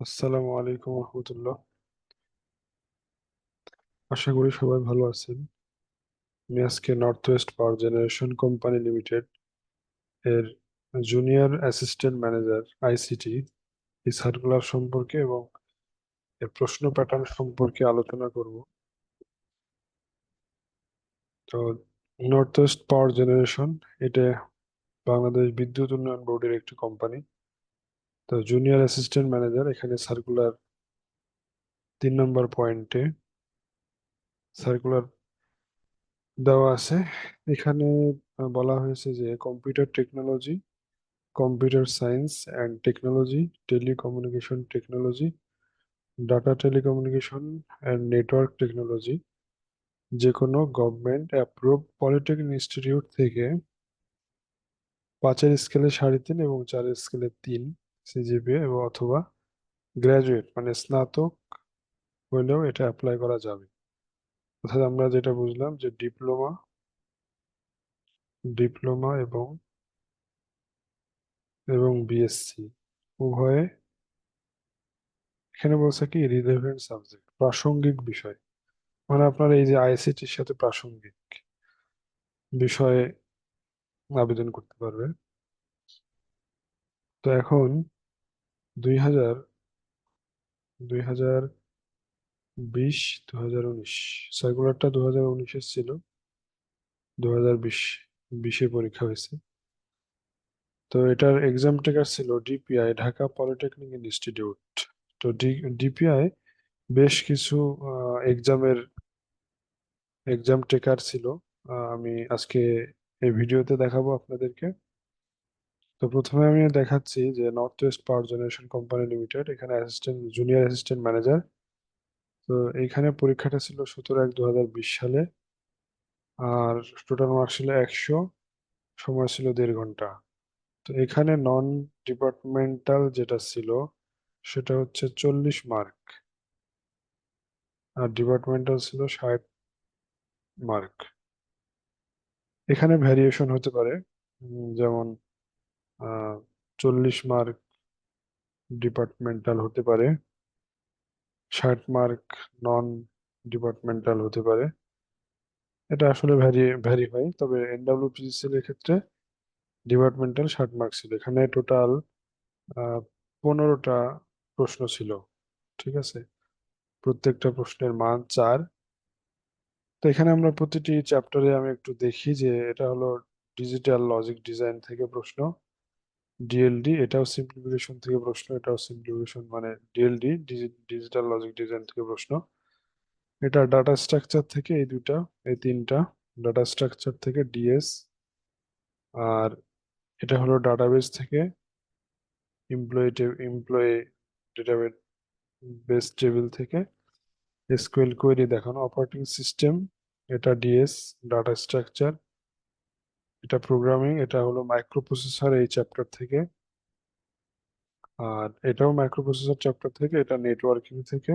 আসসালামু আলাইকুম রহমতুল্লাহ। আশা করি সবাই ভালো আছেন। আমি আজকে north west power generation company limited এর জুনিয়র অ্যাসিস্ট্যান্ট ম্যানেজার আইসিটি এই সার্কুলার সম্পর্কে এবং এর প্রশ্ন প্যাটার্ন সম্পর্কে আলোচনা করব। তো নর্থ ওয়েস্ট পাওয়ার জেনারেশন এটা বাংলাদেশ বিদ্যুৎ উন্নয়ন বোর্ডের একটি কোম্পানি তো জুনিয়র অ্যাসিস্ট্যান্ট ম্যানেজার এখানে সার্কুলার তিন নম্বর পয়েন্টে সার্কুলার দেওয়া আছে। এখানে বলা হয়েছে যে computer technology computer science and technology telecommunication technology data telecommunication and network technology যে কোনো গভর্নমেন্ট অ্যাপ্রুভ পলিটেকনিক ইনস্টিটিউট থেকে পাঁচের স্কেলে সাড়ে তিন এবং চারের স্কেলে তিন। সিজিপিএ অথবা গ্র্যাজুয়েট মানে স্নাতক হলেও এটা অ্যাপ্লাই করা যাবে। অর্থাৎ আমরা যেটা বুঝলাম যে ডিপ্লোমা ডিপ্লোমা এবং এবং বিএসসি উভয়ে এখানে বলছে কি রিলেভেন্ট সাবজেক্ট প্রাসঙ্গিক বিষয়। মানে আপনার এই যে আইসিটির সাথে প্রাসঙ্গিক বিষয়ে আবেদন করতে পারবে। তো এখন দুই হাজার দুই হাজার বিশ দু হাজার উনিশ। সার্কুলারটা দু হাজার উনিশের ছিল। দু হাজার বিশ বিশে পরীক্ষা হয়েছে। তো এটার এক্সাম টেকার ছিল ডিপিআই ঢাকা পলিটেকনিক ইনস্টিটিউট তো ডিপিআই বেশ কিছু এক্সামের এক্সাম টেকার ছিল। আমি আজকে এই ভিডিওতে দেখাবো আপনাদেরকে। তো প্রথমে আমি দেখাচ্ছি যে north west power generation company limited এখানে অ্যাসিস্ট্যান্ট জুনিয়র অ্যাসিস্ট্যান্ট ম্যানেজার তো এইখানে পরীক্ষাটা ছিল সতেরো এক দু সালে। আর টোটাল মার্ক ছিল একশো, সময় ছিল দেড় ঘণ্টা। তো এখানে নন ডিপার্টমেন্টাল যেটা ছিল, সেটা হচ্ছে চল্লিশ মার্ক আর ডিপার্টমেন্টাল ছিল ষাট মার্ক এখানে ভ্যারিয়েশন হতে পারে। যেমন চল্লিশ মার্ক ডিপার্টমেন্টাল হতে পারে, ষাট মার্ক নন ডিপার্টমেন্টাল হতে পারে। এটা আসলে ভ্যারি ভ্যারি হয়, তবে এনডাব্লিউপিসিএল এর ক্ষেত্রে ডিপার্টমেন্টাল ষাট মার্ক ছিল। এখানে টোটাল পনেরোটা প্রশ্ন ছিল, ঠিক আছে? প্রত্যেকটা প্রশ্নের মান চার। তো এখানে আমরা প্রতিটি চ্যাপ্টারে আমি একটু দেখি যে এটা হলো ডিজিটাল লজিক ডিজাইন থেকে প্রশ্ন। ডিএলডি এটাও সিম্পলিফিকেশন থেকে প্রশ্ন, এটাও সিম্পলিফিকেশন মানে ডিএলডি ডিজিটাল লজিক ডিজাইন থেকে প্রশ্ন। এটা ডাটা স্ট্রাকচার থেকে এই দুটা এই তিনটা ডাটা স্ট্রাকচার থেকে ডিএস আর এটা হলো ডাটাবেস থেকে employee employee database base table থেকে এসকিউএল কোয়েরি দেখানো অপারেটিং সিস্টেম এটা ডিএস ডাটা স্ট্রাকচার এটা প্রোগ্রামিং এটা হলো মাইক্রোপ্রসেসর এই চ্যাপ্টার থেকে। আর এটাও মাইক্রোপ্রসেসর চ্যাপ্টার থেকে, এটা নেটওয়ার্কিং থেকে,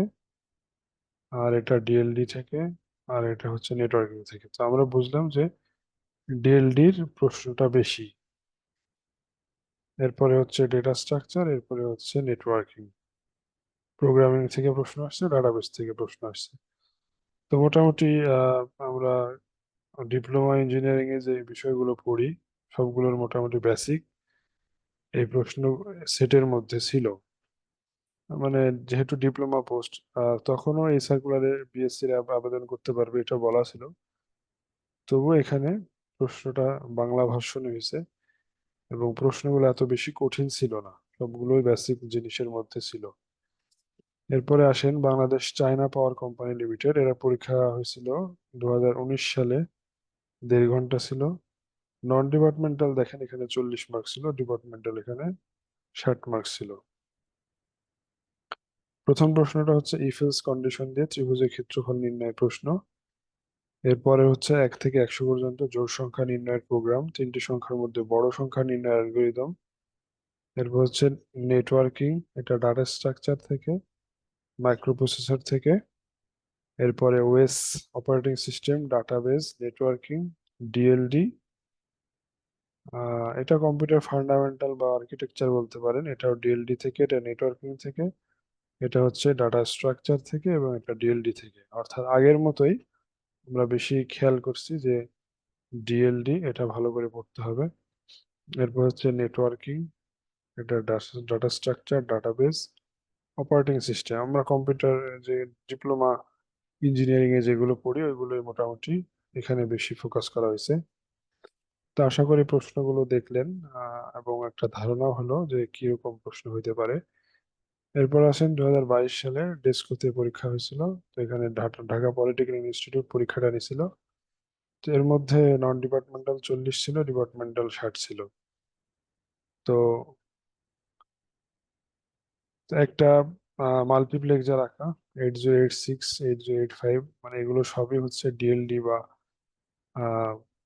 আর এটা ডিএলডি থেকে, আর এটা হচ্ছে নেটওয়ার্কিং থেকে। তো আমরা বুঝলাম যে ডিএলডির প্রশ্নটা বেশি। এরপরে হচ্ছে ডেটা স্ট্রাকচার এরপরে হচ্ছে নেটওয়ার্কিং প্রোগ্রামিং থেকে প্রশ্ন আসছে ডাটাবেস থেকে প্রশ্ন আসছে। তো মোটামুটি আমরা ডিপ্লোমা ইঞ্জিনিয়ারিং এ যে বিষয়গুলো পড়ি, সবগুলোর মোটামুটি বেসিক এই প্রশ্ন সেটের মধ্যে ছিল। মানে যেহেতু ডিপ্লোমা পোস্ট আর তখনও এই সার্কুলারে বিএসসি র আবেদন করতে পারবে এটা বলা ছিল। তবুও এখানে প্রশ্নটা বাংলা ভাষণ হয়েছে এবং প্রশ্নগুলো এত বেশি কঠিন ছিল না, সবগুলোই বেসিক জিনিসের মধ্যে ছিল। এরপরে আসেন Bangladesh China power company limited এরা পরীক্ষা হয়েছিল দু হাজার উনিশ সালে। দেড় ঘণ্টা ছিল। নন ডিপার্টমেন্টাল দেখেন এখানে চল্লিশ মার্ক ছিল ডিপার্টমেন্টাল এখানে ষাট মার্ক ছিল। প্রথম প্রশ্নটা হচ্ছে ইফেলস কন্ডিশন দিয়ে ত্রিভুজের ক্ষেত্রফল নির্ণয় প্রশ্ন। এরপরে হচ্ছে এক থেকে একশো পর্যন্ত জোড় সংখ্যা নির্ণয়ের প্রোগ্রাম তিনটি সংখ্যার মধ্যে বড় সংখ্যা নির্ণয়ের অ্যালগোরিদম এরপর হচ্ছে নেটওয়ার্কিং এটা ডাটা স্ট্রাকচার থেকে মাইক্রোপ্রসেসর থেকে এরপরে OS operating system, database, networking, DLD এটা কম্পিউটার ফান্ডামেন্টাল বা আর্কিটেকচার বলতে পারেন। এটাও ডিএলডি থেকে, এটা নেটওয়ার্কিং থেকে, এটা হচ্ছে ডাটা স্ট্রাকচার থেকে এবং এটা ডিএলডি থেকে। অর্থাৎ আগের মতোই আমরা বেশি খেয়াল করছি যে ডিএলডি এটা ভালো করে পড়তে হবে। এরপর হচ্ছে নেটওয়ার্কিং, এটা data structure, database, operating system. আমরা কম্পিউটার যে ডিপ্লোমা ইঞ্জিনিয়ারিং এ যেগুলো পড়ি, ওইগুলোই মোটামুটি এখানে বেশি ফোকাস করা হয়েছে। তো আশা করি প্রশ্নগুলো দেখলেন এবং একটা ধারণা হলো যে কীরকম প্রশ্ন হইতে পারে। এরপর আসেন দু হাজার বাইশ সালে ডেস্কোতে পরীক্ষা হয়েছিল, তো এখানে ঢাকা পলিটেকনিক ইনস্টিটিউট পরীক্ষাটা নিছিল। তো এর মধ্যে নন ডিপার্টমেন্টাল চল্লিশ ছিল ডিপার্টমেন্টাল ষাট ছিল। তো একটা মাল্টিপ্লেক্সার আঁকা eight zero eight six eight zero eight five মানে এগুলো সবই হচ্ছে ডিএলডি বা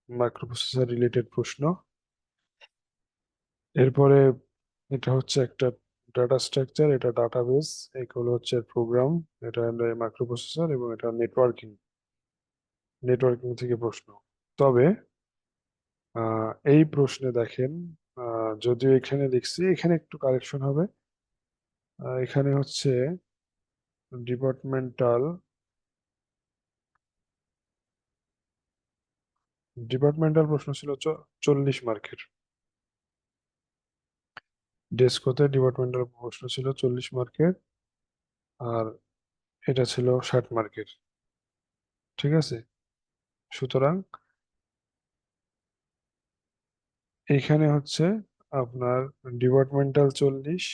মাইক্রোপ্রসেসর রিলেটেড প্রশ্ন। এরপরে এটা হচ্ছে একটা ডাটা স্ট্রাকচার এটা ডাটাবেস এগুলো হচ্ছে প্রোগ্রাম এটা মাইক্রোপ্রসেসর এবং এটা নেটওয়ার্কিং নেটওয়ার্কিং থেকে প্রশ্ন। তবে এই প্রশ্নে দেখেন যদিও এখানে লিখছি এখানে একটু কারেকশন হবে। এখানে হচ্ছে ডিপার্টমেন্টাল ডিপার্টমেন্টাল প্রশ্ন ছিল চল্লিশ মার্কের। ডেস্কোতে ডিপার্টমেন্টাল প্রশ্ন ছিল চল্লিশ মার্কের, আর এটা ছিল ষাট মার্কের। ঠিক আছে? সুতরাং এখানে হচ্ছে আপনার ডিপার্টমেন্টাল চল্লিশ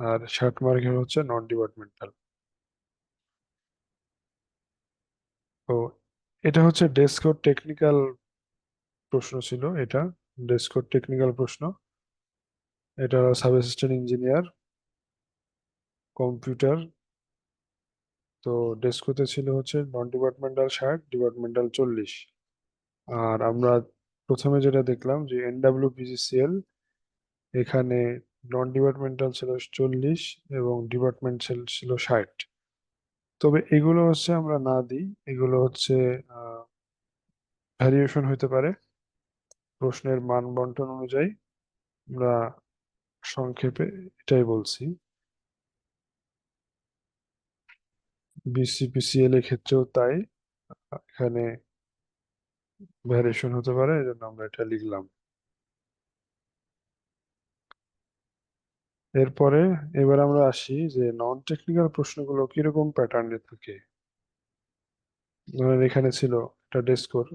আর ষাট মার্কের হচ্ছে নন ডিপার্টমেন্টাল তো এটা হচ্ছে ডেস্কোর টেকনিক্যাল প্রশ্ন ছিল এটা ডেস্কোর টেকনিক্যাল প্রশ্ন। এটা সাব অ্যাসিস্ট্যান্ট ইঞ্জিনিয়ার কম্পিউটার তো ডেস্কোতে ছিল হচ্ছে নন ডিপার্টমেন্টাল ষাট ডিপার্টমেন্টাল চল্লিশ। আর আমরা প্রথমে যেটা দেখলাম যে এনডাব্লিউ পিজিসিএল এখানে নন ডিপার্টমেন্টাল ছিল চল্লিশ এবং ডিপার্টমেন্ট ছিল ষাট। তবে এগুলো হচ্ছে আমরা না দিই, এগুলো হচ্ছে ভ্যারিয়েশন হতে পারে। প্রশ্নের মান বন্টন অনুযায়ী আমরা সংক্ষেপে এটাই বলছি। বিসিপিসিএল এর ক্ষেত্রেও তাই এখানে ভ্যারিয়েশন হতে পারে, এই জন্য আমরা এটা লিখলাম। এরপরে এবার আমরা আসি যে নন টেকনিক্যাল প্রশ্নগুলো কীরকম প্যাটার্নে থাকে। ধরেন এখানে ছিল একটা ডেস্কোর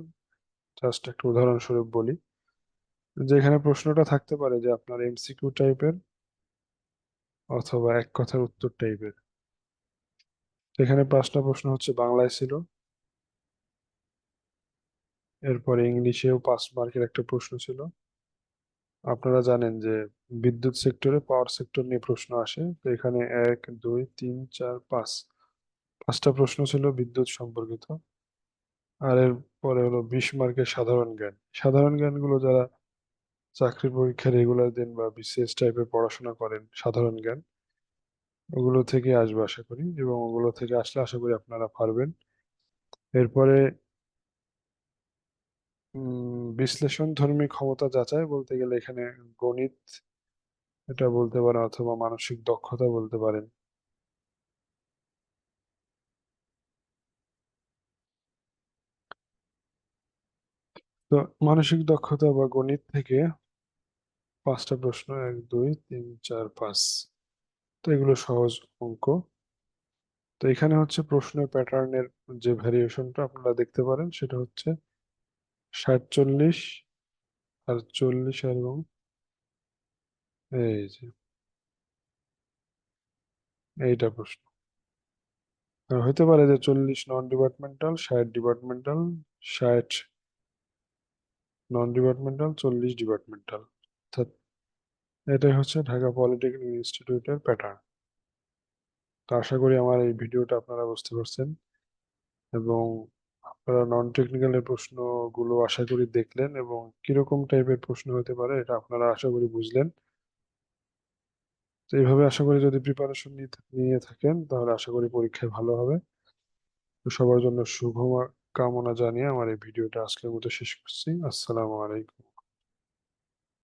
জাস্ট একটা উদাহরণস্বরূপ বলি। যেখানে প্রশ্নটা থাকতে পারে যে আপনার এমসিকিউ টাইপের অথবা এক কথার উত্তর টাইপের এখানে পাঁচটা প্রশ্ন হচ্ছে বাংলায় ছিল। এরপরে ইংলিশেও পাঁচ মার্কের একটা প্রশ্ন ছিল। আপনারা জানেন যে বিদ্যুৎ সেক্টরে পাওয়ার সেক্টর নিয়ে প্রশ্ন আসে। তো এখানে এক, দুই, তিন, চার, পাঁচ। পাঁচটা প্রশ্ন ছিল বিদ্যুৎ সম্পর্কিত। আর এর পরে হলো বিশ মার্কের সাধারণ জ্ঞান। সাধারণ জ্ঞানগুলো যারা চাকরির পরীক্ষা রেগুলার দেন বা বিসিএস টাইপের পড়াশোনা করেন, সাধারণ জ্ঞান, ওগুলো থেকে আসবে আশা করি। এবং ওগুলো থেকে আসলে আশা করি আপনারা পারবেন। এরপরে বিশ্লেষণ ধর্মী ক্ষমতা যাচাই বলতে গেলে এখানে গণিত এটা বলতে পারেন অথবা মানসিক দক্ষতা বলতে পারেন। তো মানসিক দক্ষতা বা গণিত থেকে পাঁচটা প্রশ্ন, এক, দুই, তিন, চার, পাঁচ। তো এগুলো সহজ অঙ্ক। তো এখানে হচ্ছে প্রশ্নের প্যাটার্নের যে ভ্যারিয়েশনটা আপনারা দেখতে পারেন সেটা হচ্ছে সাতচল্লিশ আর চল্লিশ এবং এই যে এইটা প্রশ্ন। আর হতে পারে যে চল্লিশ নন ডিপার্টমেন্টাল ষাট ডিপার্টমেন্টাল ষাট নন ডিপার্টমেন্টাল চল্লিশ ডিপার্টমেন্টাল অর্থাৎ এটাই হচ্ছে ঢাকা পলিটেকনিক ইনস্টিটিউটের প্যাটার্ন তো আশা করি আমার এই ভিডিওটা আপনারা বুঝতে পারছেন। এবং আপনারা নন টেকনিক্যালের প্রশ্নগুলো আশা করি দেখলেন এবং কীরকম টাইপের প্রশ্ন হতে পারে এটা আপনারা আশা করি বুঝলেন। তো এইভাবে আশা করি যদি প্রিপারেশন নিয়ে থাকেন তাহলে আশা করি পরীক্ষায় ভালো হবে। তো সবার জন্য শুভ কামনা জানিয়ে আমার এই ভিডিওটা আজকের মতো শেষ করছি। আসসালামু আলাইকুম।